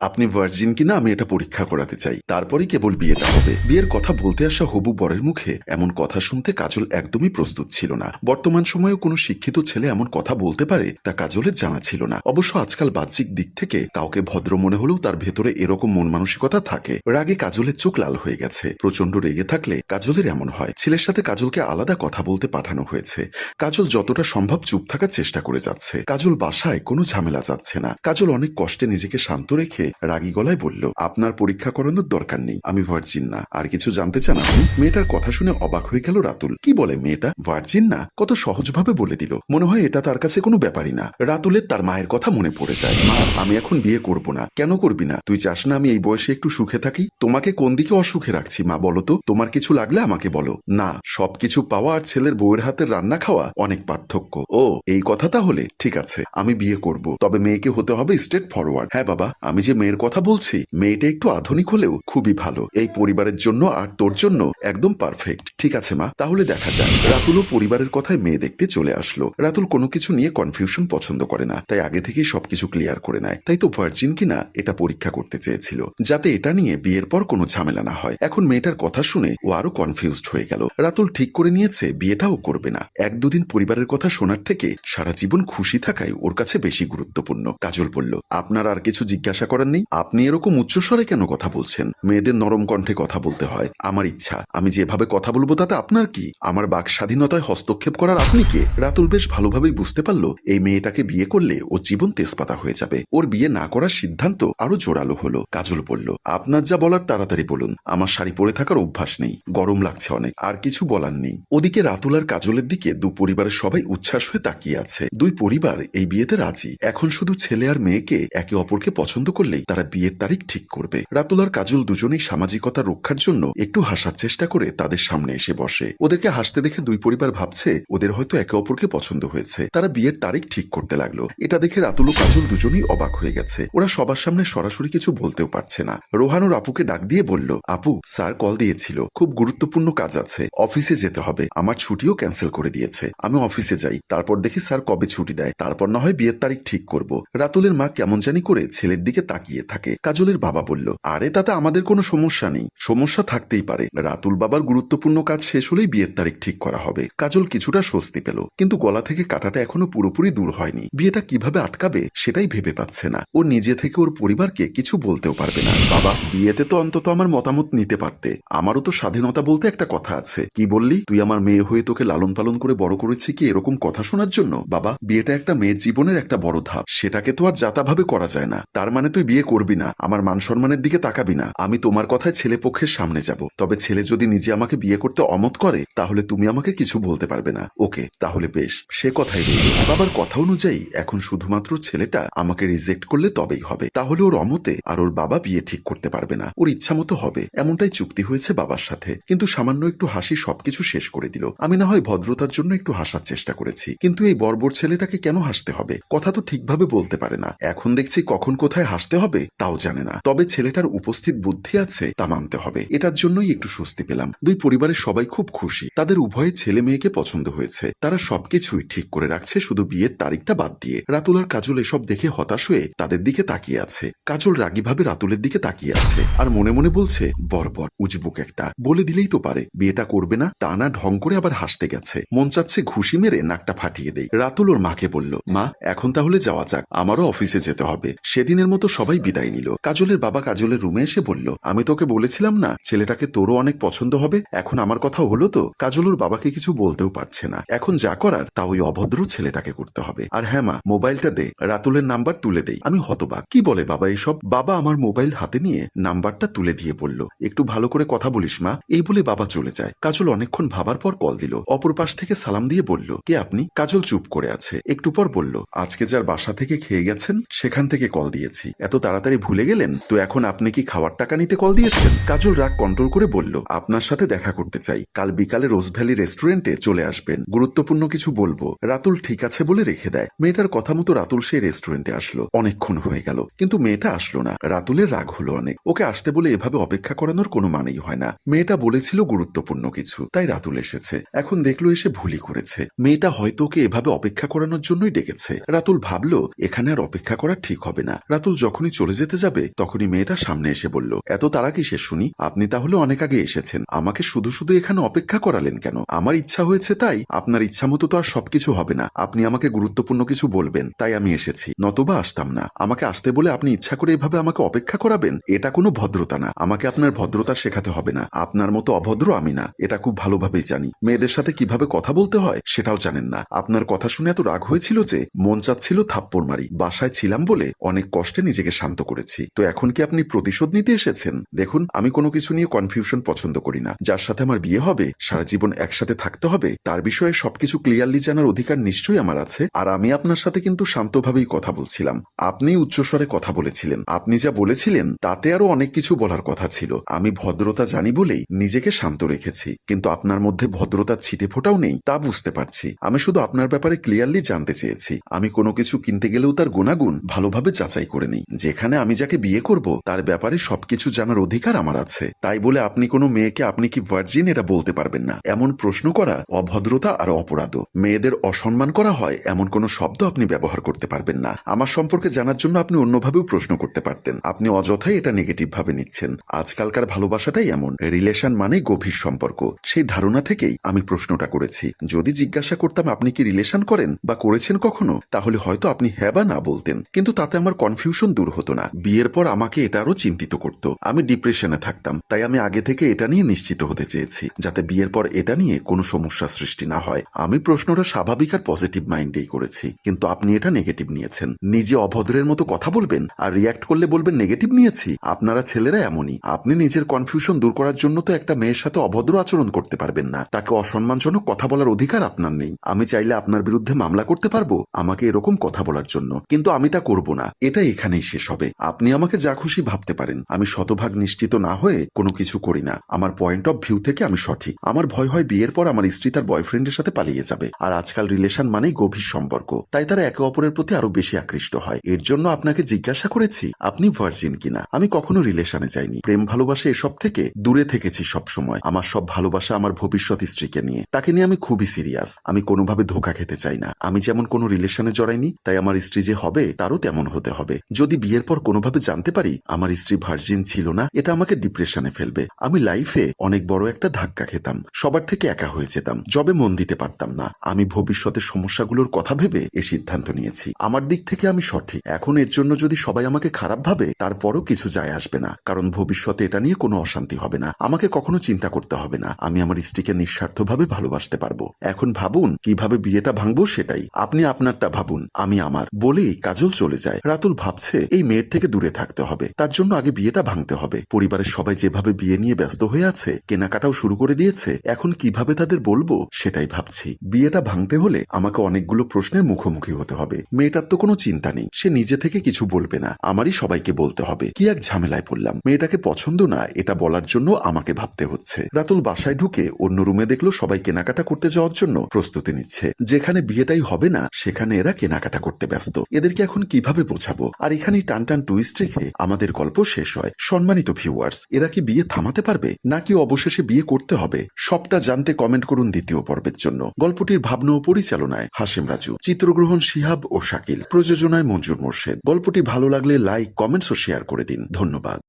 আপনি ভার্জিন কিনা আমি এটা পরীক্ষা করাতে চাই। তারপরেই কেবল বিয়েটা হবে। বিয়ের কথা বলতে আসা হবু বরের মুখে এমন কথা শুনতে কাজল একদমই প্রস্তুত ছিল না। বর্তমান সময়েও কোনো শিক্ষিত ছেলে এমন কথা বলতে পারে তা কাজলের জানা ছিল না। অবশ্য আজকাল বাহ্যিক দিক থেকে কাউকে ভদ্র মনে হলেও তার ভেতরে এরকম মন মানসিকতা থাকে। রাগে কাজলের চোখ লাল হয়ে গেছে। প্রচণ্ড রেগে থাকলে কাজলের এমন হয়। ছেলের সাথে কাজলকে আলাদা কথা বলতে পাঠানো হয়েছে। কাজল যতটা সম্ভব চুপ থাকার চেষ্টা করে যাচ্ছে। কাজল বাসায় কোনো ঝামেলা যাচ্ছে না। কাজল অনেক কষ্টে নিজেকে শান্ত রেখে রাগী গলায় বলল, আপনার পরীক্ষা করানোর দরকার নেই, আমি ভার্জিন না। আর কিছু জানতে চান আপনি? মেয়েটার কথা শুনে অবাক হয়ে গেল রাতুল। কি বলে মেয়েটা? ভার্জিন না? কত সহজভাবে বলে দিল। মনে হয় এটা তার কাছে কোনো ব্যাপারই না। রাতুলের তার মায়ের কথা মনে পড়ে যায়। মা, আমি এখন বিয়ে করব না। কেন করবি না? তুই চাস না আমি এই বয়সে একটু সুখে থাকি? তোমাকে কোন দিকে অসুখে রাখছি, মা, বলো তো? তোমার কিছু লাগলে আমাকে বলো। না, সবকিছু পাওয়া আর ছেলের বউয়ের হাতের রান্না খাওয়া অনেক পার্থক্য। ও, এই কথা তাহলে? ঠিক আছে, আমি বিয়ে করব। তবে মেয়েকে হতে হবে স্ট্রেট ফরওয়ার্ড। হ্যাঁ বাবা, আমি যে মেয়ের কথা বলছি, মেয়েটা একটু আধুনিক হলেও খুবই ভালো। এই পরিবারের জন্য আর তোর জন্য একদম পারফেক্ট ঠিক আছে, মা? তাহলে দেখা যাক। রাতুলও পরিবারের কথায় মেয়ে দেখতে চলে আসলো। রাতুল কোনো কিছু নিয়ে কনফিউশন পছন্দ করে না, তাই আগে থেকেই সবকিছু ক্লিয়ার করে নেয়। তাই তো ভার্জিন কিনা এটা পরীক্ষা করতে চেয়েছিল। যাতে এটা নিয়ে বিয়ের পর কোনো ঝামেলা না হয়। এখন মেয়েটার কথা শুনে ও আরও কনফিউজড হয়ে গেল। রাতুল ঠিক করে নিয়েছে, বিয়েটাও করবে না। এক দুদিন পরিবারের কথা শোনার থেকে সারা জীবন খুশি থাকাই ওর কাছে বেশি গুরুত্বপূর্ণ। কাজল বলল, আপনার আর কিছু জিজ্ঞাসা করার নেই আপনি এরকম উচ্চস্বরে কেন কথা বলছেন? মেয়েদের নরম কণ্ঠে কথা বলতে হয়। আমার ইচ্ছা, আমি যেভাবে কথা বলব তাতে আপনার কি? আমার বাক স্বাধীনতায় হস্তক্ষেপ করার আপনি কে? রাতুল বেশ ভালোভাবেই বুঝতে পারল, এই মেয়েটাকে বিয়ে করলে ওর জীবন তেজপাতা হয়ে যাবে। ওর বিয়ে না করার সিদ্ধান্ত আরও জোরালো হলো, কাজল বলল, আপনার যা বলার তাড়াতাড়ি বলুন। আমার শাড়ি পরে থাকার অভ্যাস নেই, গরম লাগছে অনেক, আর কিছু বলার নেই। ওদিকে রাতুল আর কাজলের দিকে দু পরিবারের সবাই উচ্ছ্বাস হয়ে তাকিয়ে আছে। দুই পরিবার এই বিয়েতে রাজি। এখন শুধু ছেলে আর মেয়েকে একে অপরকে পছন্দ করলেই তারা বিয়ের তারিখ ঠিক করবে। রাতুল আর কাজল দুজনেই সামাজিকতা রক্ষার জন্য একটু হাসার চেষ্টা করে তাদের সামনে এসে বসে। ওদেরকে হাসতে দেখে দুই পরিবার ভাবছে, ওদের হয়তো একে অপরকে পছন্দ হয়েছে। তারা বিয়ের তারিখ ঠিক করতে লাগল। এটা দেখে রাতুল ও কাজল দুজনেই অবাক হয়ে গেছে। ওরা সবার সামনে সরাসরি কিছু বলতেও পারছে না। রোহান ওর আপুকে ডাক দিয়ে বলল, আপু, স্যার কল দিয়েছিল। খুব গুরুত্বপূর্ণ কাজ আছে। অফিসে যেতে হবে। আমার ছুটিও ক্যান্সেল করে দিয়েছে। আমি অফিসে যাই। তারপর দেখি স্যার কবে ছুটি দেয়। তারপর না হয় বিয়ের তারিখ ঠিক করব। রাতুলের মা কেমন জানি করে ছেলের দিকে তাকিয়ে থাকে। কাজলের বাবা বলল, আরে, তাতে আমাদের কোনো সমস্যা নেই। সমস্যা থাকতেই পারে। রাতুল বাবার গুরুত্বপূর্ণ কাজ শেষ হলেই বিয়ের তারিখ ঠিক করা হবে। কাজল কিছুটা স্বস্তি পেল, কিন্তু গলা থেকে কাটাটা এখনও পুরোপুরি দূর হয়নি। বিয়েটা কীভাবে আটকাবে সেটাই ভেবে পাচ্ছে না। ও নিজে থেকে ওর পরিবারকে কিছু বলতেও পারবে না। বাবা, বিয়েতে তো অন্তত আমার মতামত নিতে পারতে। আমারও তো স্বাধীনতা বলতে একটা কথা আছে। কি বললি? তুই আমার মেয়ে হয়ে তোকে লালন পালন করে বড় করেছি কি এরকম কথা শোনার জন্য? বাবা, বিয়েটা একটা মেয়ের জীবনের একটা বড় ধাপ। সেটাকে তো আর যাতাভাবে করা যায় না। তার মানে তুই বিয়ে করবি না, আমার মান সম্মানের দিকে তাকাবি না, আমি তোমার কথায় ছেলে পক্ষের সামনে যাব। তবে ছেলে যদি নিজে আমাকে বিয়ে করতে অমত করে, তাহলে তুমি আমাকে কিছু বলতে পারবে না। ওকে, তাহলে বেশ, সে কথাই রইল। বাবার কথা অনুযায়ী, এখন শুধুমাত্র ছেলেটা আমাকে রিজেক্ট করলে তবেই হবে। তাহলে ওর অমতে আর ওর বাবা বিয়ে ঠিক করতে পারবে না। ওর ইচ্ছা মতো হবে, এমনটাই চুক্তি হয়েছে বাবার সাথে। কিন্তু সামান্য একটু হাসি সবকিছু শেষ করে দিল। আমি না হয় ভদ্রতার জন্য একটু হাসার চেষ্টা করেছি। কিন্তু এই বর্বর ছেলেটাকে কেন হাসতে হবে? কথা তো ঠিকভাবে বলতে পারে না। এখন দেখছি কখন কোথায় হাসতে হবে? তাও জানে না। তবে ছেলেটার উপস্থিত বুদ্ধি আছে, তা মানতে হবে। এটার জন্যই একটু স্বস্তি পেলাম। দুই পরিবারের সবাই খুব খুশি। তাদের উভয়ে ছেলে মেয়েকে পছন্দ হয়েছে। তারা সবকিছুই ঠিক করে রাখছে, শুধু বিয়ের তারিখটা বাদ দিয়ে। রাতুল আর কাজল এসব দেখে হতাশ হয়ে তাদের দিকে তাকিয়ে আছে। কাজল রাগীভাবে রাতুলের দিকে তাকিয়ে আছে আর মনে মনে বলছে, বরবর, উজবুক একটা। বলে দিলেই তো পারে। বিয়েটা করবে না, তা না, ঢং করে আবার হাসতে গেছে। মন চাচ্ছে ঘুষি মেরে নাকটা ফাটিয়ে দেই। রাতুল ওর মাকে বলল, মা, এখন তাহলে যাওয়া যাক। আমারও অফিসে যেতে হবে। সেদিনের মতো সবাই বিদায় নিল। কাজলের বাবা কাজলের রুমে এসে বলল, আমি তোকে বলেছিলাম না, ছেলেটাকে তোরও অনেক পছন্দ হবে, এখন আমার কথা হলো তো। কাজল ওর বাবাকে কিছু বলতেও পারছে না। এখন যা করার, তা ওই অভদ্র ছেলেটাকে করতে হবে। আর হ্যাঁ মা, মোবাইলটা দে, রাতুলের নাম্বার তুলে দেই। আমি হতবাক। কি বলে বাবা এসব? বাবা আমার মোবাইল হাতে নিয়ে নাম্বারটা তুলে দিয়ে বলল, একটু ভালো করে কথা বলিস মা। এই বলে বাবা চলে যায়। কাজল অনেকক্ষণ ভাবার পর কল দিল। অপর পাশ থেকে সালাম দিয়ে বলল, কে আপনি? কাজল চুপ করে আছে। একটু পর বলল, আজকে যার বাসা থেকে খেয়ে গেছেন, সেখান থেকে কল দিয়েছি। এত তাড়াতাড়ি ভুলে গেলেন? তো এখন আপনি কি খাওয়ার টাকা নিতে কল দিয়েছেন? কাজল রাগ কন্ট্রোল করে বলল, আপনার সাথে দেখা করতে চাই। কাল বিকালে রোজ ভ্যালি রেস্টুরেন্টে চলে আসবেন। গুরুত্বপূর্ণ কিছু বলব। রাতুল ঠিক আছে বলে রেখে দেয়। মেয়েটার কথা মতো রাতুল সেই রেস্টুরেন্টে আসলো। অনেকক্ষণ হয়ে গেল, কিন্তু মেয়েটা আসলো না। রাতুলের রাগ হলো অনেক। ওকে আসতে বলে এভাবে অপেক্ষা করানোর কোনো মানেই হয় না। মেয়েটা বলেছিল গুরুত্বপূর্ণ কিছু, তাই রাতুল এসেছে। এখন দেখল এসে ভুলই করেছে। মেয়েটা হয়তো ওকে এভাবে অপেক্ষা করানোর জন্যই ডেকেছে। রাতুল ভাবলো, এখানে আর অপেক্ষা করা ঠিক হবে না। রাতুল যখনই যখনই চলে যেতে যাবে, তখনই মেয়েটা সামনে এসে বলল, এত তারা কিসে শুনি? আপনি তাহলে অনেক আগে এসেছেন। আমাকে শুধু শুধু এখানে অপেক্ষা করালেন কেন? আমার ইচ্ছা হয়েছে তাই, আপনার ইচ্ছা মতো তো আর সবকিছু হবে না। আপনি আমাকে গুরুত্বপূর্ণ কিছু বলবেন, তাই আমি এসেছি। নতুবা আসতাম না। আমাকে আসতে বলে আপনি ইচ্ছা করে এভাবে আমাকে অপেক্ষা করাবেন? এটা কোনো ভদ্রতা না। আমাকে আপনার ভদ্রতা শেখাতে হবে না। আপনার মতো অভদ্র আমি না। এটা খুব ভালোভাবেই জানি। মেয়েদের সাথে কীভাবে কথা বলতে হয়, সেটাও জানেন না। আপনার কথা শুনে এত রাগ হয়েছিল যে, মন চাচ্ছিল থাপ্পড় মারি। বাসায় ছিলাম বলে অনেক কষ্টে নিজেকে শান্ত করেছি। তো এখন কি আপনি প্রতিশোধ নিতে এসেছেন? দেখুন, আমি কোনো কিছু নিয়ে কনফিউশন পছন্দ করি না। যার সাথে আমার বিয়ে হবে, সারা জীবন একসাথে থাকতে হবে, তার বিষয়ে সবকিছু ক্লিয়ারলি জানার অধিকার নিশ্চয়ই আমার আছে। আর আমি আপনার সাথে কিন্তু শান্তভাবেই কথা বলছিলাম। আপনি উচ্চস্বরে কথা বলেছিলেন। আপনি যা বলেছিলেন, তাতে আরও অনেক কিছু বলার কথা ছিল। আমি ভদ্রতা জানি বলেই নিজেকে শান্ত রেখেছি। কিন্তু আপনার মধ্যে ভদ্রতার ছিটে ফোটাও নেই, তা বুঝতে পারছি। আমি শুধু আপনার ব্যাপারে ক্লিয়ারলি জানতে চেয়েছি। আমি কোনো কিছু কিনতে গেলেও তার গুণাগুণ ভালোভাবে যাচাই করে নিই। যেখানে আমি যাকে বিয়ে করব, তার ব্যাপারে সবকিছু জানার অধিকার আমার আছে। তাই বলে আপনি কোনো মেয়েকে, আপনি কি ভার্জিন এটা বলতে পারবেন না। এমন প্রশ্ন করা অভদ্রতা আর অপরাধ। মেয়েদের অসম্মান করা হয়, এমন কোনো শব্দ আপনি ব্যবহার করতে পারবেন না। আমার সম্পর্কে জানার জন্য আপনি অন্যভাবেও প্রশ্ন করতে পারতেন। আপনি অযথাই এটা নেগেটিভ ভাবে নিচ্ছেন। আজকালকার ভালোবাসাটাই এমন। রিলেশন মানে গভীর সম্পর্ক। সেই ধারণা থেকেই আমি প্রশ্নটা করেছি। যদি জিজ্ঞাসা করতাম, আপনি কি রিলেশন করেন বা করেছেন কখনো? তাহলে হয়তো আপনি হ্যাঁ বা না বলতেন। কিন্তু তাতে আমার কনফিউশন দূর হতো। না। বিয়ের পর আমাকে এটা আরও চিন্তিত করত। আমি ডিপ্রেশনে থাকতাম। তাই আমি আগে থেকে এটা নিয়ে নিশ্চিত হতে চেয়েছি, যাতে বিয়ের পর এটা নিয়ে কোনো সমস্যা সৃষ্টি না হয়। আমি প্রশ্নটা স্বাভাবিক আর পজিটিভ মাইন্ডেই করেছি। কিন্তু আপনি এটা নেগেটিভ নিয়েছেন। নিজে অভদ্রের মতো কথা বলবেন আর রিয়াক্ট করলে বলবেন নেগেটিভ নিয়েছি? আপনারা ছেলেরা এমনই। আপনি নিজের কনফিউশন দূর করার জন্য তো একটা মেয়ের সাথে অভদ্র আচরণ করতে পারবেন না। তাকে অসম্মানজনক কথা বলার অধিকার আপনার নেই। আমি চাইলে আপনার বিরুদ্ধে মামলা করতে পারব আমাকে এরকম কথা বলার জন্য। কিন্তু আমি তা করব না। এটা এখানেই শেষ। হবে। আপনি আমাকে যা খুশি ভাবতে পারেন। আমি শতভাগ নিশ্চিত না হয়ে কোনো কিছু করি না। আমার পয়েন্ট অফ ভিউ থেকে আমি সঠিক। আমার ভয় হয় বিয়ের পর আমার স্ত্রী তার বয়ফ্রেন্ডের সাথে পালিয়ে যাবে। আর আজকাল রিলেশন মানেই গভীর সম্পর্ক। তাই তারা একে অপরের প্রতি আরও বেশি আকৃষ্ট হয়। এর জন্য আপনাকে জিজ্ঞাসা করেছি, আপনি ভার্জিন কিনা? আমি কখনো রিলেশনে যাইনি। প্রেম ভালোবাসা এসব থেকে দূরে থেকেছি সব সময় আমার সব ভালোবাসা আমার ভবিষ্যৎ স্ত্রীকে নিয়ে। তাকে নিয়ে আমি খুবই সিরিয়াস আমি কোনোভাবে ধোকা খেতে চাই না। আমি যেমন কোনো রিলেশনে জড়াইনি, তাই আমার স্ত্রী যে হবে, তারও তেমন হতে হবে। যদি বিয়ের পর কোনোভাবে জানতে পারি আমার স্ত্রী ভার্জিন ছিল না, এটা আমাকে ডিপ্রেশনে ফেলবে। আমি লাইফে অনেক বড় একটা ধাক্কা খেতাম, সবার থেকে একা হয়ে যেতাম জবে মন দিতে পারতাম না। আমি ভবিষ্যতের সমস্যাগুলোর কথা ভেবে এ সিদ্ধান্ত নিয়েছি। আমার দিক থেকে আমি সঠিক। এখন এর জন্য যদি সবাই আমাকে খারাপ ভাবে, তারপরও কিছু যায় আসবে না। কারণ ভবিষ্যতে এটা নিয়ে কোনো অশান্তি হবে না। আমাকে কখনো চিন্তা করতে হবে না। আমি আমার স্ত্রীকে নিঃস্বার্থভাবে ভালোবাসতে পারব। এখন ভাবুন, কীভাবে বিয়েটা ভাঙবো সেটাই। আপনি আপনারটা ভাবুন, আমি আমার বলেই কাজল চলে যায়। রাতুল ভাবছে, এই মেয়ের থেকে দূরে থাকতে হবে। তার জন্য আগে বিয়েটা ভাঙতে হবে। পরিবারের সবাই যেভাবে বিয়ে নিয়ে ব্যস্ত হয়ে আছে, কেনাকাটাও শুরু করে দিয়েছে, এখন কীভাবে তাদের বলব সেটাই ভাবছি। বিয়েটা ভাঙতে হলে আমাকে অনেকগুলো প্রশ্নের মুখোমুখি হতে হবে। মেয়েটার তো কোনো চিন্তা নেই, সে নিজে থেকে কিছু বলবে না। আমারই সবাইকে বলতে হবে। কি এক ঝামেলায় পড়লাম। মেয়েটাকে পছন্দ না, এটা বলার জন্য আমাকে ভাবতে হচ্ছে। রাতুল বাসায় ঢুকে অন্য রুমে দেখল সবাই কেনাকাটা করতে যাওয়ার জন্য প্রস্তুতি নিচ্ছে। যেখানে বিয়েটাই হবে না, সেখানে এরা কেনাকাটা করতে ব্যস্ত। এদেরকে এখন কীভাবে বোঝাবো? আর এখানেই টান টান টুইস্ট রেখে আমাদের গল্প শেষ হয়। সম্মানিত ভিউয়ার্স এরা কি বিয়ে থামাতে পারবে? নাকি অবশেষে বিয়ে করতে হবে? সবটা জানতে কমেন্ট করুন দ্বিতীয় পর্বের জন্য। গল্পটির ভাবনা ও পরিচালনায় হাসিম রাজু, চিত্রগ্রহণ শিহাব ও শাকিল, প্রযোজনায় মঞ্জুর মোর্শেদ। গল্পটি ভালো লাগলে লাইক কমেন্টস ও শেয়ার করে দিন। ধন্যবাদ।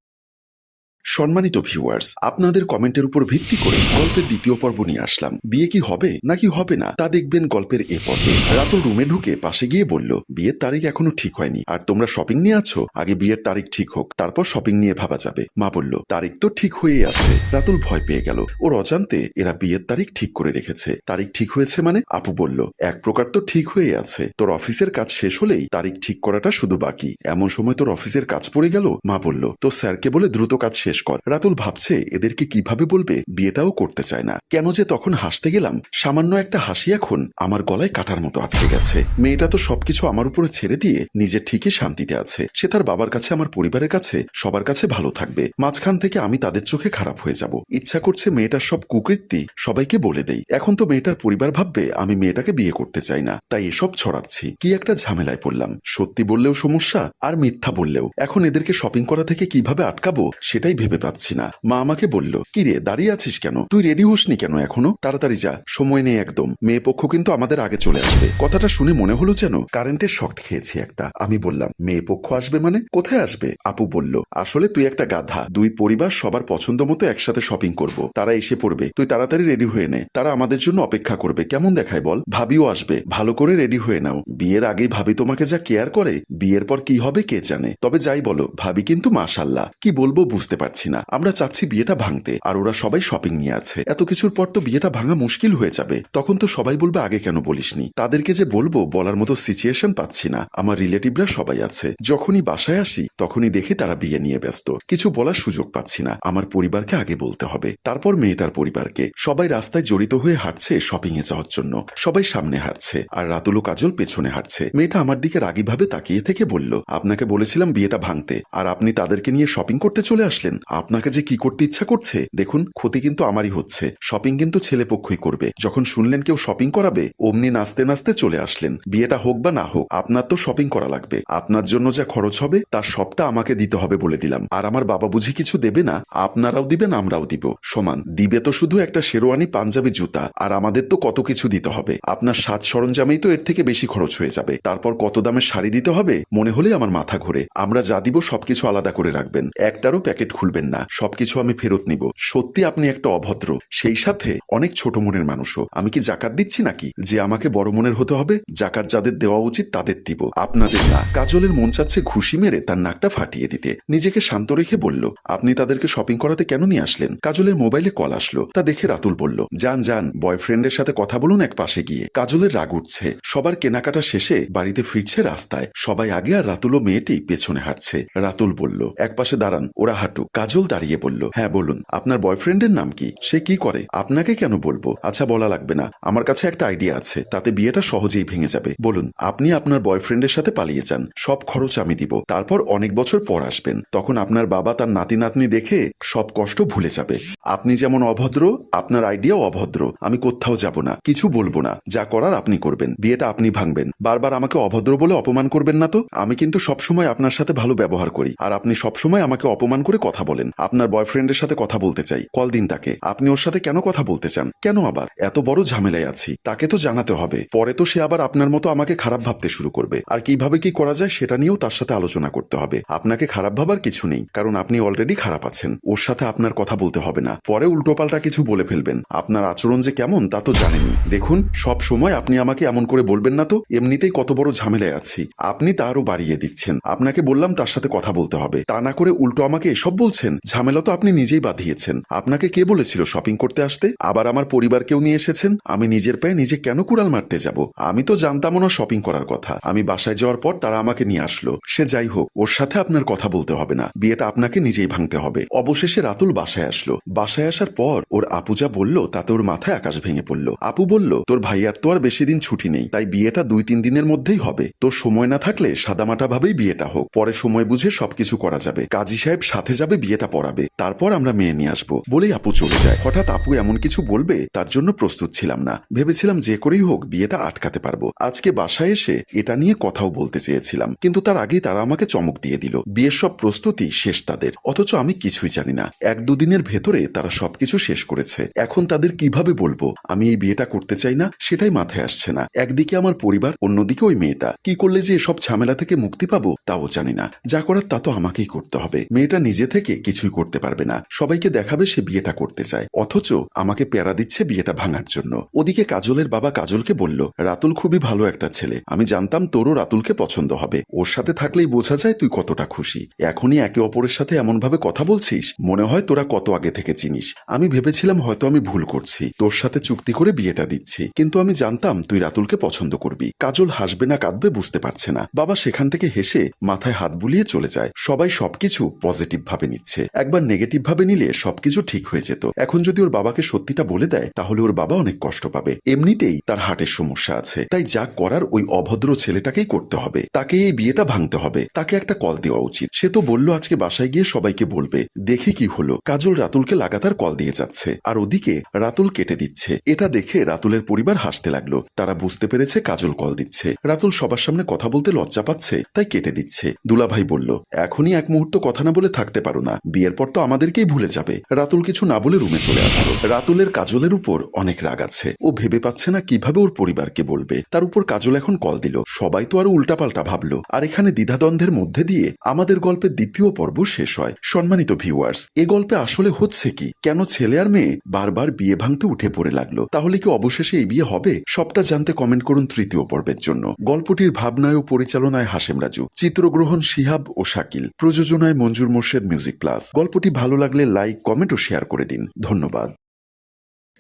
সম্মানিত ভিউয়ার্স আপনাদের কমেন্টের উপর ভিত্তি করে গল্পের দ্বিতীয় পর্ব নিয়ে আসলাম। বিয়ে কি হবে, নাকি হবে না, তা দেখবেন গল্পের এ পর্বে। রাতুল রুমে ঢুকে পাশে গিয়ে বলল, বিয়ের তারিখ এখনও ঠিক হয়নি, আর তোমরা শপিং নিয়ে আছো? আগে বিয়ের তারিখ ঠিক হোক, তারপর শপিং নিয়ে ভাবা যাবে। মা বলল, তারিখ তো ঠিক হয়েই আছে। রাতুল ভয় পেয়ে গেল। ওর অজান্তে এরা বিয়ের তারিখ ঠিক করে রেখেছে। তারিখ ঠিক হয়েছে মানে? আপু বলল, এক প্রকার তো ঠিক হয়ে আছে। তোর অফিসের কাজ শেষ হলেই তারিখ ঠিক করাটা শুধু বাকি। এমন সময় তোর অফিসের কাজ পড়ে গেল? মা বলল, তো স্যারকে বলে দ্রুত কাজ শেষ কর। রাতুল ভাবছে এদেরকে কীভাবে বলবে? বিয়েটাও করতে চায় না। কেন যে তখন হাসতে গেলাম? সামান্য একটা হাসি এখন আমার গলায় কাটার মতো আটকে গেছে। মেয়েটা তো সবকিছু আমার উপরে ছেড়ে দিয়ে নিজে ঠিকই শান্তিতে আছে। সে তার বাবার কাছে, আমার পরিবারের কাছে, সবার কাছে ভালো থাকবে। মাঝখান থেকে আমি তাদের চোখে খারাপ হয়ে যাব। ইচ্ছা করছে মেয়েটার সব কুকৃত্তি সবাইকে বলে দেই। এখন তো মেয়েটার পরিবার ভাববে আমি মেয়েটাকে বিয়ে করতে চাই না। তাই এসব ছড়াচ্ছি। কি একটা ঝামেলায় পড়লাম। সত্যি বললেও সমস্যা, আর মিথ্যা বললেও। এখন এদেরকে শপিং করা থেকে কীভাবে আটকাবো, সেটাই ভেবে পাচ্ছি না। মা আমাকে বলল কি রে দাঁড়িয়ে আছিস কেন? তুই রেডি হোসনি কেন এখনও? তাড়াতাড়ি যা, সময় নেই একদম। মেয়ে পক্ষ কিন্তু আমাদের আগে চলে আসবে। কথাটা শুনে মনে হলো যেন কারেন্টের শক খেয়েছি একটা। আমি বললাম, মেয়ে পক্ষ আসবে মানে? কোথায় আসবে? আপু বলল, আসলে তুই একটা গাধা। দুই পরিবার সবার পছন্দ মতো একসাথে শপিং করব। তারা এসে পড়বে। তুই তাড়াতাড়ি রেডি হয়ে নে। তারা আমাদের জন্য অপেক্ষা করবে। কেমন দেখায় বল? ভাবিও আসবে। ভালো করে রেডি হয়ে নাও। বিয়ের আগেই ভাবি তোমাকে যা কেয়ার করে। বিয়ের পর কি হবে কে জানে? তবে যাই বলো, ভাবি কিন্তু মাশাল্লাহ। কি বলব বুঝতে পারছি না। আমরা চাচ্ছি বিয়েটা ভাঙতে, আর ওরা সবাই শপিং নিয়ে আছে। এত কিছুর পর তো বিয়েটা ভাঙা মুশকিল হয়ে যাবে। তখন তো সবাই বলবে, আগে কেন বলিসনি? তাদেরকে যে বলব, বলার মতো সিচুয়েশন পাচ্ছি না। আমার রিলেটিভরা সবাই আছে। যখনই বাসায় আসি, তখনই দেখি তারা বিয়ে নিয়ে ব্যস্ত। কিছু বলার সুযোগ পাচ্ছি না। আমার পরিবারকে আগে বলতে হবে। তারপর মেয়েটার পরিবারকে। সবাই রাস্তায় জড়িত হয়ে হাঁটছে শপিং এ যাওয়ার জন্য। সবাই সামনে হাঁটছে, আর রাতুল কাজল পেছনে হাঁটছে। মেয়েটা আমার দিকে রাগীভাবে তাকিয়ে থেকে বলল, আপনাকে বলেছিলাম বিয়েটা ভাঙতে, আর আপনি তাদেরকে নিয়ে শপিং করতে চলে আসলেন। আপনাকে যে কি করতে ইচ্ছা করছে, দেখুন, ক্ষতি কিন্তু আমারই হচ্ছে। শপিং কিন্তু ছেলে পক্ষই করবে। যখন শুনলেন কেউ শপিং করাবে, অমনি নাচতে নাচতে চলে আসলেন। বিয়েটা হোক বা না হোক, আপনার তো শপিং করা লাগবে। আপনার জন্য যা খরচ হবে, তার সবটা আমাকে দিতে হবে বলে দিলাম। আর আমার বাবা বুঝি কিছু দেবে না, আপনারাও দিবেন, আমরাও দিব। সমান, দিবে তো শুধু একটা শেরওয়ানি পাঞ্জাবি জুতা, আর আমাদের তো কত কিছু দিতে হবে। আপনার সাজ সরঞ্জামেই তো এর থেকে বেশি খরচ হয়ে যাবে। তারপর কত দামে শাড়ি দিতে হবে, মনে হলে আমার মাথা ঘুরে। আমরা যা দিব, সবকিছু আলাদা করে রাখবেন। একটারও প্যাকেট খুলবেন না, সবকিছু আমি ফেরত নিব। সত্যি আপনি একটা অভদ্র। সেই সাথে অনেক ছোট মনের মানুষও। আমি কি জাকাত দিচ্ছি নাকি? যে আমাকে বড় মনের হতে হবে, জাকাত যাদের দেওয়া উচিত তাদের দিব। আপনাদের না। কাজলের মন চাচ্ছে ঘুষি মেরে তার নাকটা ফাটিয়ে দিতে। নিজেকে শান্ত রেখে বলল, আপনি তাদেরকে শপিং করাতে কেন নিয়ে আসলেন? কাজলের মোবাইলে কল আসলো। তা দেখে রাতুল বলল, যান যান বয়ফ্রেন্ডের সাথে কথা বলুন এক পাশে গিয়ে। কাজলের রাগ উঠছে। সবার কেনাকাটা শেষে বাড়িতে ফিরছে রাস্তায়। সবাই আগে আর রাতুল ও মেয়েটি পেছনে হাঁটছে। রাতুল বলল এক পাশে দাঁড়ান, ওরা হাঁটুক। কাজল দাঁড়িয়ে বলল হ্যাঁ বলুন, আপনার বয়ফ্রেন্ডের নাম কি? সে কি করে? আপনাকে কেন বলব? আচ্ছা বলা লাগবে না। আমার কাছে একটা আইডিয়া আছে, তাতে বিয়েটা সহজেই ভেঙে যাবে। বলুন, আপনি আপনার বয়ফ্রেন্ডের সাথে পালিয়ে যান। সব খরচ আমি দিব। তারপর অনেক বছর পর আসবেন। তখন আপনার বাবা তার নাতি নাতনি দেখে সব কষ্ট ভুলে যাবে। আপনি যেমন অভদ্র, আপনার আইডিয়াও অভদ্র। আমি কোথাও যাব না। কিছু বলব না। যা করার আপনি করবেন। বিয়েটা আপনি ভাঙবেন। বারবার আমাকে অভদ্র বলে অপমান করবেন না তো? আমি কিন্তু সবসময় আপনার সাথে ভালো ব্যবহার করি। আর আপনি সবসময় আমাকে অপমান করে কথা বলেন, আপনার বয়ফ্রেন্ডের সাথে কথা বলতে চাই। কল দিন তাকে। আপনি ওর সাথে কেন কথা বলতে চান? কেন আবার? এত বড় ঝামেলায় আছি। তাকে তো জানাতে হবে। পরে তো সে আবার আপনার মতো আমাকে খারাপ ভাবতে শুরু করবে। আর কীভাবে কি করা যায় সেটা নিয়েও তার সাথে আলোচনা করতে হবে। আপনাকে খারাপ ভাবার কিছু নেই, কারণ আপনি অলরেডি খারাপ আছেন। ওর সাথে আপনার কথা বলতে হবে না। পরে উল্টোপাল্টা কিছু বলে ফেলবেন। আপনার আচরণ যে কেমন তা তো জানেনি দেখুন, সব সময় আপনি আমাকে এমন করে বলবেন না তো? এমনিতেই কত বড় ঝামেলায় আছি। আপনি তারও বাড়িয়ে দিচ্ছেন। আপনাকে বললাম তার সাথে কথা বলতে হবে। তা না করে উল্টো আমাকে এসব বলছেন, ঝামেলা তো আপনি নিজেই বাঁধিয়েছেন। আপনাকে কে বলেছিল শপিং করতে আসতে? আবার আমার পরিবারকেও নিয়ে এসেছেন? আমি নিজের পায়ে নিজে কেন কুড়াল মারতে যাব? আমি তো জানতাম না শপিং করার কথা। আমি বাসায় যাওয়ার পর তারা আমাকে নিয়ে আসলো। সে যাই হোক, ওর সাথে আপনার কথা বলতে হবে না। বিয়েটা আপনাকে নিজেই ভাঙতে হবে। অবশেষে রাতুল বাসায় আসলো। বাসায় আসার পর ওর আপু যা বলল, তাতে ওর মাথায় আকাশ ভেঙে পড়ল। আপু বলল, তোর ভাইয়ার তো আর বেশি দিন ছুটি নেই, তাই বিয়েটা দুই তিন দিনের মধ্যেই হবে। তোর সময় না থাকলে সাদামাটা ভাবেই বিয়েটা হোক। পরে সময় বুঝে সবকিছু করা যাবে। কাজী সাহেব সাথে যাবে বিয়েটা পড়াবে। তারপর আমরা মেয়ে নিয়ে আসব। বলেই আপু চলে যায়। হঠাৎ আপু এমন কিছু বলবে, তার জন্য প্রস্তুত ছিলাম না। ভেবেছিলাম যে করেই হোক, বিয়েটা আটকাতে পারব। আজকে বাসায় এসে এটা নিয়ে কথাও বলতে চেয়েছিলাম। কিন্তু তার আগেই তারা আমাকে চমক দিয়ে দিল। বিয়ের সব প্রস্তুতি শেষ তাদের। অথচ আমি কিছুই জানি না। এক দুদিনের ভেতরে তারা সবকিছু শেষ করেছে। এখন তাদের কীভাবে বলব? আমি এই বিয়েটা করতে চাই না, সেটাই মাথায় আসছে না। একদিকে আমার পরিবার, অন্যদিকে ওই মেয়েটা। কি করলে যে এসব ঝামেলা থেকে মুক্তি পাবো, তাও জানি না। যা করার তা তো আমাকেই করতে হবে। মেয়েটা নিজে থেকে কিছুই করতে পারবে না। সবাইকে দেখাবে সে বিয়েটা করতে চায়। অথচ আমাকে প্যারা দিচ্ছে বিয়েটা ভাঙার জন্য। ওদিকে কাজলের বাবা কাজলকে বলল, রাতুল খুবই ভালো একটা ছেলে। আমি জানতাম তোরও রাতুলকে পছন্দ হবে। ওর সাথে থাকলেই বোঝা যায় তুই কতটা খুশি। এখনই একে অপরের সাথে এমন ভাবে কথা বলছিস? মনে হয় তোরা কত আগে থেকে চিনিস। আমি ভেবেছিলাম হয়তো আমি ভুল করছি। তোর সাথে চুক্তি করে বিয়েটা দিচ্ছি। কিন্তু আমি জানতাম তুই রাতুলকে পছন্দ করবি। কাজল হাসবে না, কাঁদবে, বুঝতে পারছে না। বাবা সেখান থেকে হেসে মাথায় হাত বুলিয়ে চলে যায়। সবাই সবকিছু পজিটিভ ভাবে নিচ্ছে। একবার নেগেটিভ ভাবে নিলে সবকিছু ঠিক হয়ে যেত। এখন যদি ওর বাবাকে সত্যিটা বলে দেয়, তাহলে ওর বাবা অনেক কষ্ট পাবে। এমনিতেই তার হার্টের সমস্যা আছে। তাই যা করার ওই অভদ্র ছেলেটাকেই করতে হবে। তাকে এই বিয়েটা ভাঙতে হবে। তাকে একটা কল দেওয়া উচিত। সে তো বলল, আজকে বাসায় গিয়ে সবাইকে বলবে। দেখি কি হলো। কাজল রাতুলকে লাগাতার কল দিয়ে যাচ্ছে। আর ওদিকে রাতুল কেটে দিচ্ছে। এটা দেখে রাতুলের পরিবার হাসতে লাগল। তারা বুঝতে পেরেছে কাজল কল দিচ্ছে। রাতুল সবার সামনে কথা বলতে লজ্জা পাচ্ছে, তাই কেটে দিচ্ছে। দুলাভাই বলল, এখনই এক মুহূর্ত কথা না বলে থাকতে পারো না। না, বিয়ের পর তো আমাদেরকেই ভুলে যাবে। রাতুল কিছু না বলে রুমে চলে আসলো। রাতুলের কাজলের উপর অনেক রাগ আছে। ও ভেবে পাচ্ছে না কীভাবে ওর পরিবারকে বলবে। তার উপর কাজল এখন কল দিল। সবাই তো আরও উল্টাপাল্টা ভাবলো। আর এখানে দ্বিধাদ্বন্দ্বের মধ্যে দিয়ে আমাদের গল্পের দ্বিতীয় পর্ব শেষ হয়। সম্মানিত ভিউয়ার্স, এ গল্পে আসলে হচ্ছে কি? কেন ছেলে আর মেয়ে বারবার বিয়ে ভাঙতে উঠে পড়ে লাগল? তাহলে কি অবশেষে এই বিয়ে হবে? সবটা জানতে কমেন্ট করুন তৃতীয় পর্বের জন্য। গল্পটির ভাবনায় ও পরিচালনায় হাসেম রাজু। চিত্রগ্রহণ শিহাব ও শাকিল। প্রযোজনায় মঞ্জুর মোর্শেদ মিউজিক প্লাস গল্পটি ভালো লাগলে লাইক কমেন্ট ও শেয়ার করে দিন। ধন্যবাদ।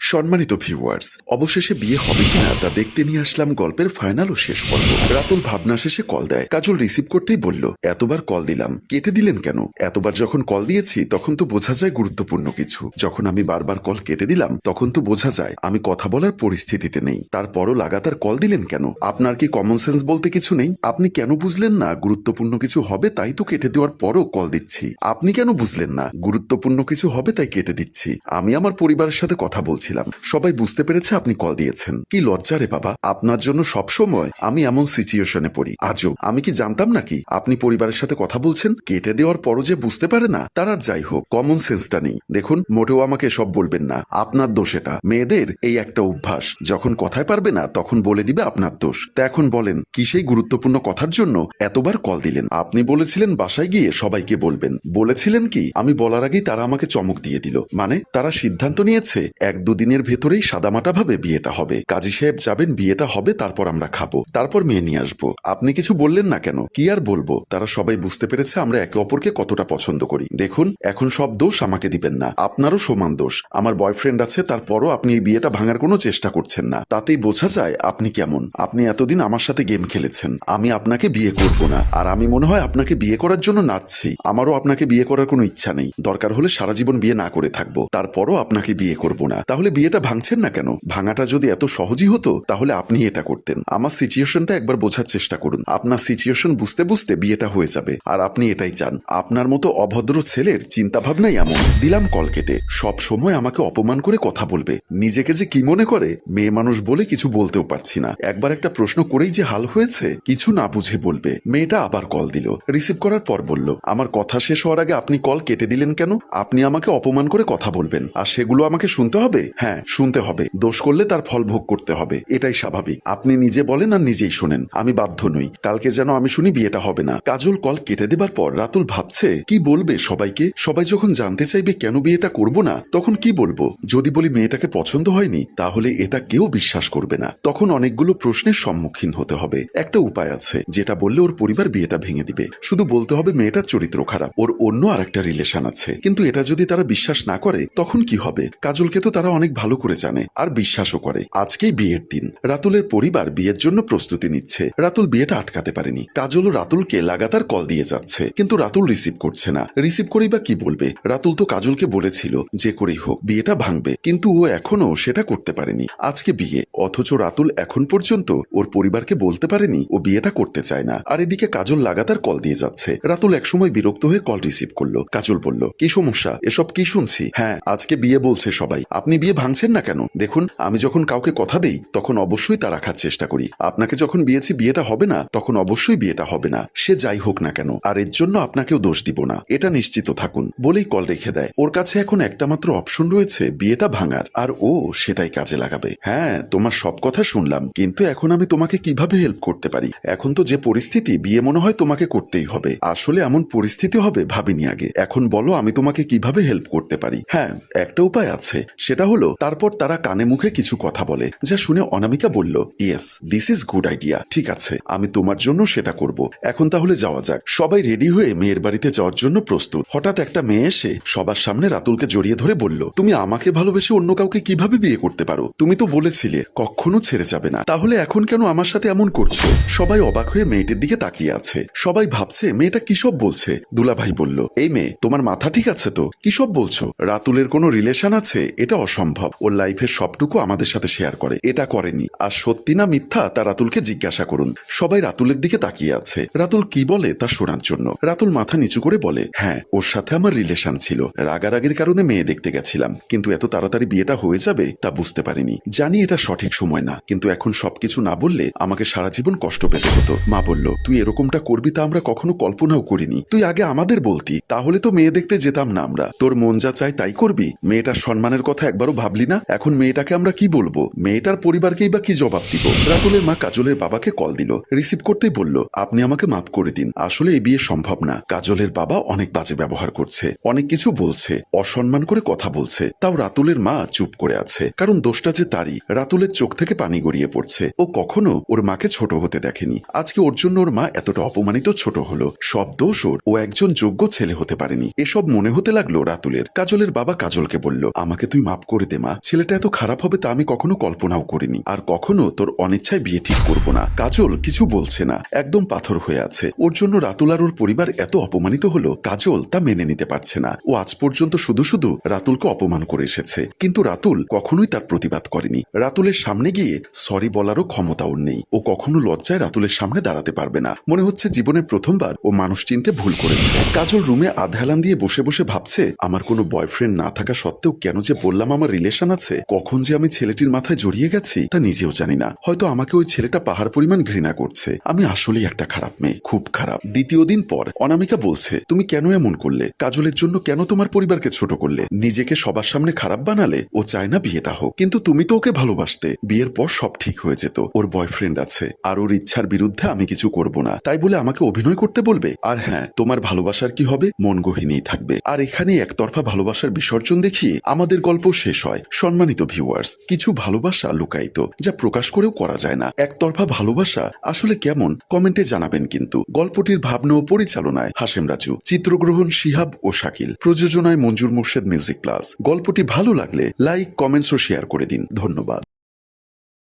সম্মানিত ভিউয়ার্স অবশেষে বিয়ে হবে কিনা তা দেখতে নিয়ে আসলাম গল্পের ফাইনাল ও শেষ পর্ব। রাতুল ভাবনা শেষে কল দেয়। কাজল রিসিভ করতেই বলল, এতবার কল দিলাম, কেটে দিলেন কেন? এতবার যখন কল দিয়েছি, তখন তো বোঝা যায় গুরুত্বপূর্ণ কিছু। যখন আমি বারবার কল কেটে দিলাম, তখন তো বোঝা যায়, আমি কথা বলার পরিস্থিতিতে নেই। তারপরও লাগাতার কল দিলেন কেন? আপনার কি কমন সেন্স বলতে কিছু নেই? আপনি কেন বুঝলেন না গুরুত্বপূর্ণ কিছু হবে, তাই তো কেটে দেওয়ার পরও কল দিচ্ছি। আপনি কেন বুঝলেন না গুরুত্বপূর্ণ কিছু হবে, তাই কেটে দিচ্ছি। আমি আমার পরিবারের সাথে কথা বলছিলাম। সবাই বুঝতে পেরেছে আপনি কল দিয়েছেন। কি লজ্জা রে বাবা। আপনার জন্য সব সময় আমি এমন সিচুয়েশনে পড়ি। আজও। আমি কি জানতাম নাকি? আপনি পরিবারের সাথে কথা বলছেন, কেটে দেওয়ার পরও যে বুঝতে পারে না, তার আর যাই হোক কমন সেন্সটা নেই। দেখুন, মোটেও আমাকে সব বলবেন না। আপনার দোষ এটা। মেয়েদের এই একটা অভ্যাস, যখন কথায় পারবে না, তখন বলে দিবে আপনার দোষ। তা এখন বলেন, কি সেই গুরুত্বপূর্ণ কথার জন্য এতবার কল দিলেন? আপনি বলেছিলেন বাসায় গিয়ে সবাইকে বলবেন। বলেছিলেন কি? আমি বলার আগেই তারা আমাকে চমক দিয়ে দিল। মানে তারা সিদ্ধান্ত নিয়েছে, এক দুদিনের ভেতরেই সাদামাটা ভাবে বিয়েটা হবে। কাজী সাহেব যাবেন, বিয়েটা হবে, তারপর আমরা খাব। তারপর মেয়ে নিয়ে আসব। আপনি কিছু বললেন না কেন? কি আর বলব? তারা সবাই বুঝতে পেরেছে আমরা একে অপরকে কতটা পছন্দ করি। দেখুন, এখন সব দোষ আমাকে দিবেন না। আপনারও সমান দোষ। আমার বয়ফ্রেন্ড আছে, তারপরও আপনি এই বিয়েটা ভাঙার কোনো চেষ্টা করছেন না। তাতেই বোঝা যায় আপনি কেমন। আপনি এতদিন আমার সাথে গেম খেলেছেন। আমি আপনাকে বিয়ে করব না। আর আমি মনে হয় আপনাকে বিয়ে করার জন্য নাচছি। আমারও আপনাকে বিয়ে করার কোনো ইচ্ছা নেই। দরকার হলে সারা জীবন বিয়ে না করে থাকব। তারপরও আপনাকে বিয়ে করব না। তাহলে বিয়েটা ভাঙছেন না কেন? ভাঙাটা যদি এত সহজই হতো, তাহলে আপনি এটা করতেন। আমার সিচুয়েশনটা একবার বোঝার চেষ্টা করুন। আপনার সিচুয়েশন বুঝতে বুঝতে বিয়েটা হয়ে যাবে। আর আপনি এটাই চান। আপনার মতো অভদ্র ছেলের চিন্তা ভাবনাই এমন। দিলাম কল কেটে। সব সময় আমাকে অপমান করে কথা বলবে। নিজেকে যে কি মনে করে, মেয়ে মানুষ বলে কিছু বলতেও পারছি না। একবার একটা প্রশ্ন করেই যে হাল হয়েছে, কিছু না বুঝে বলবে। মেয়েটা আবার কল দিল। রিসিভ করার পর বলল, আমার কথা শেষ হওয়ার আগে আপনি কল কেটে দিলেন কেন? আপনি আমাকে অপমান করে কথা বলবেন। আর সেগুলো আমাকে শুনতে হবে? হ্যাঁ শুনতে হবে। দোষ করলে তার ফল ভোগ করতে হবে। এটাই স্বাভাবিক। আপনি নিজে বলেন আর নিজেই শোনেন। আমি বাধ্য নই। কালকে যেন আমি শুনি বিয়েটা হবে না। কাজল কল কেটে দেবার পর রাতুল ভাবছে, কি বলবে সবাইকে? সবাই যখন জানতে চাইবে কেন বিয়েটা করব না, তখন কি বলব? যদি বলি মেয়েটাকে পছন্দ হয়নি, তাহলে এটা কেউ বিশ্বাস করবে না। তখন অনেকগুলো প্রশ্নের সম্মুখীন হতে হবে। একটা উপায় আছে, যেটা বললে ওর পরিবার বিয়েটা ভেঙে দিবে। শুধু বলতে হবে মেয়েটার চরিত্র খারাপ। ওর অন্য আর একটা রিলেশন আছে। কিন্তু এটা যদি তারা বিশ্বাস না করে, তখন কি হবে? কাজলকে তো তারা অনেক ভালো করে জানে আর বিশ্বাসও করে। আজকেই বিয়ের দিন। রাতুলের পরিবার বিয়ের জন্য প্রস্তুতি নিচ্ছে। রাতুল বিয়েটা আটকাতে পারেনি। কাজল রাতুলকে লাগাতার কল দিয়ে যাচ্ছে। কিন্তু রাতুল রিসিভ করছে না। রিসিভ করেই বা কি বলবে? রাতুল তো কাজলকে বলেছিল যে করেই হোক, বিয়েটা ভাঙবে। কিন্তু ও এখনও সেটা করতে পারেনি। আজকে বিয়ে। অথচ রাতুল এখন পর্যন্ত ওর পরিবারকে বলতে পারেনি ও বিয়েটা করতে চায় না। আর এদিকে কাজল লাগাতার কল দিয়ে যাচ্ছে। রাতুল একসময় বিরক্ত হয়ে কল রিসিভ করল। কাজল বলল, কি সমস্যা? এসব কি শুনছি? হ্যাঁ আজকে বিয়ে বলছে সবাই। আপনি বিয়ে ভাঙছেন না কেন? দেখুন, আমি যখন কাউকে কথা দেই, তখন অবশ্যই তা রাখার চেষ্টা করি। আপনাকে যখন বিয়েছি, বিয়েটা হবে না, তখন অবশ্যই বিয়েটা হবে না। সে যাই হোক না কেন, আর এর জন্য আপনাকেও দোষ দিব না। এটা নিশ্চিত থাকুন। বলেই কল রেখে দেয়। ওর কাছে এখন একটা মাত্র অপশন রয়েছে, বিয়েটা ভাঙার। আর ও সেটাই কাজে লাগাবে। হ্যাঁ তোমার সব কথা শুনলাম, কিন্তু এখন আমি তোমাকে কীভাবে হেল্প করতে পারি? এখন তো যে পরিস্থিতি, বিয়ে মনে হয় তোমাকে করতেই হবে। আসলে এমন পরিস্থিতি হবে ভাবিনি আগে। এখন বলো আমি তোমাকে কীভাবে হেল্প করতে পারি? হ্যাঁ একটা উপায় আছে। সেটা হলো তারপর তারা কানে মুখে কিছু কথা বলে, যা শুনে অনামিকা বলল, yes, this is good idea, ঠিক আছে, আমি তোমার জন্য সেটা করব। এখন তাহলে যাওয়া যাক। সবাই রেডি হয়ে মেয়ের বাড়িতে যাওয়ার জন্য প্রস্তুত। হঠাৎ একটা মেয়ে এসে সবার সামনে রাতুলকে জড়িয়ে ধরে বলল, তুমি আমাকে ভালোবেসে অন্য কাউকে কীভাবে বিয়ে করতে পারো? তুমি তো বলেছিলে, কখনো ছেড়ে যাবে না। তাহলে এখন কেন আমার সাথে এমন করছ? সবাই অবাক হয়ে মেয়েটির দিকে তাকিয়ে আছে। সবাই ভাবছে, মেয়েটা কিসব বলছে? দুলাভাই বলল, এই মেয়ে, তোমার মাথা ঠিক আছে তো? কিসব বলছো? রাতুলের কোনো রিলেশন আছে? এটা অসম্ভব। সম্ভব। ওর লাইফের সবটুকু আমাদের সাথে শেয়ার করে। এটা করেনি। আর সত্যি না মিথ্যা, তা রাতুলকে জিজ্ঞাসা করুন। সবাই রাতুলের দিকে তাকিয়ে আছে। রাতুল কি বলে তা শোনার জন্য। রাতুল মাথা নিচু করে বলে হ্যাঁ ওর সাথে আমার রিলেশন ছিল। রাগারাগির কারণে মেয়ে দেখতে গেছিলাম। কিন্তু এত তাড়াতাড়ি বিয়েটা হয়ে যাবে তা বুঝতে পারিনি। জানি এটা সঠিক সময় না। কিন্তু এখন সবকিছু না বললে আমাকে সারা জীবন কষ্ট পেতে হতো। মা বলল, তুই এরকমটা করবি তা আমরা কখনো কল্পনাও করিনি। তুই আগে আমাদের বলতি। তাহলে তো মেয়ে দেখতে যেতাম না আমরা। তোর মন যা চায় তাই করবি। মেয়েটার সম্মানের কথা একবারও ভাবলি না? এখন মেয়েটাকে আমরা কি বলব? মেয়েটার পরিবারকেই বা কি জবাব দিব? রাতুলের মা কাজলের বাবাকে কল দিল। রিসিভ করতেই বলল, আপনি আমাকে মাফ করে দিন। আসলে এই বিয়ে সম্ভব না। কাজলের বাবা অনেক বাজে ব্যবহার করছে। অনেক কিছু বলছে। অসম্মান করে কথা বলছে। তাও রাতুলের মা চুপ করে আছে। কারণ দোষটা যে তারই। রাতুলের চোখ থেকে পানি গড়িয়ে পড়ছে। ও কখনো ওর মাকে ছোট হতে দেখেনি। আজকে ওর জন্য ওর মা এতটা অপমানিত ছোট হলো। সব দোষ ওর। ও একজন যোগ্য ছেলে হতে পারেনি। এসব মনে হতে লাগল রাতুলের। কাজলের বাবা কাজলকে বলল, আমাকে তুই মাফ করে দে মা। ছেলেটা এত খারাপ হবে তা আমি কখনো কল্পনাও করিনি। আর কখনো তোর অনিচ্ছায় বিয়ে ঠিক করব না। কাজল কিছু বলছে না। একদম পাথর হয়ে আছে। ওর জন্য রাতুল আর ওর পরিবার এত অপমানিত হলো, কাজল তা মেনে নিতে পারছে না। ও আজ পর্যন্ত শুধু শুধু রাতুলকে অপমান করে এসেছে। কিন্তু রাতুল কখনোই তার প্রতিবাদ করেনি। রাতুলের সামনে গিয়ে সরি বলারও ক্ষমতা ওর নেই। ও কখনো লজ্জায় রাতুলের সামনে দাঁড়াতে পারবে না। মনে হচ্ছে জীবনের প্রথমবার ও মানুষ চিনতে ভুল করেছে। কাজল রুমে আধ হেলান দিয়ে বসে বসে ভাবছে, আমার কোনো বয়ফ্রেন্ড না থাকা সত্ত্বেও কেন যে বললাম আমার রিলেশন আছে? কখন যে আমি ছেলেটির মাথায় জড়িয়ে গেছি, তা নিজেও জানি না। হয়তো আমাকে ওই ছেলেটা পাহাড় পরিমাণ ঘৃণা করছে। আমি আসলেই একটা খারাপ মেয়ে, খুব খারাপ। দ্বিতীয় দিন পর, অনামিকা বলছে, তুমি কেন এমন করলে? কাজলের জন্য কেন তোমার পরিবারকে ছোট করলে? নিজেকে সবার সামনে খারাপ বানালে, ও চায় না বিয়েটা হোক। কিন্তু তুমি তো ওকে ভালোবাসতে। বিয়ের পর সব ঠিক হয়ে যেত। ওর বয়ফ্রেন্ড আছে। আর ওর ইচ্ছার বিরুদ্ধে আমি কিছু করব না। তাই বলে আমাকে অভিনয় করতে বলবে? আর হ্যাঁ তোমার ভালোবাসার কি হবে? মন গহিনীই থাকবে। আর এখানে একতরফা ভালোবাসার বিসর্জন দেখিয়ে আমাদের গল্প শেষ হয় সম্মানিত ভিউয়ার্স কিছু ভালোবাসা লুকায়িত, যা প্রকাশ করেও করা যায় না। একতরফা ভালোবাসা আসলে কেমন? কমেন্টে জানাবেন কিন্তু। গল্পটির ভাবনা ও পরিচালনায় হাসেম রাজু, চিত্রগ্রহণ শিহাব ও শাকিল, প্রযোজনায় মঞ্জুর মোর্শেদ মিউজিক প্লাস। গল্পটি ভালো লাগলে লাইক, কমেন্টস ও শেয়ার করে দিন। ধন্যবাদ।